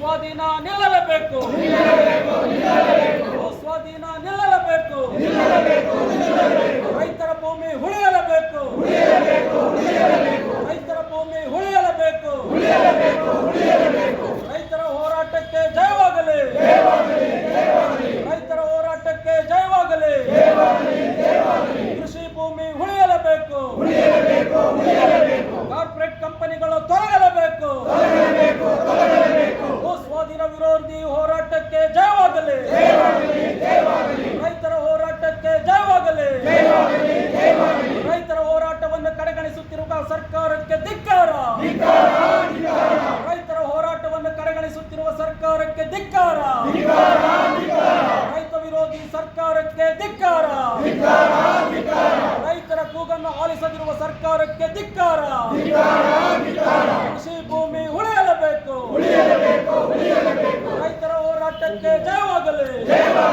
ಸ್ವಾಧೀನ ನಿಲ್ಲಲೇಬೇಕು ಭೂ ಸ್ವಾಧೀನ ಹೋರಾಟಕ್ಕೆ ಜಯವಾಗಲಿ ರೈತರ ಹೋರಾಟಕ್ಕೆ ಜಯವಾಗಲಿ ರೈತರ ಹೋರಾಟವನ್ನು ಕಡೆಗಣಿಸುತ್ತಿರುವ ಸರ್ಕಾರಕ್ಕೆ ಧಿಕ್ಕಾರ. ರೈತರ ಹೋರಾಟವನ್ನು ಕಡೆಗಣಿಸುತ್ತಿರುವ ಸರ್ಕಾರಕ್ಕೆ ಧಿಕ್ಕಾರ. ರೈತ ವಿರೋಧಿ ಸರ್ಕಾರಕ್ಕೆ ಧಿಕ್ಕಾರ. ರೈತರ ಕೂಗನ್ನು ಆಲಿಸದಿರುವ ಸರ್ಕಾರಕ್ಕೆ ಧಿಕ್ಕಾರ. ಹೋರಾಟಕ್ಕೆ ಜಯವಾಗಲಿ.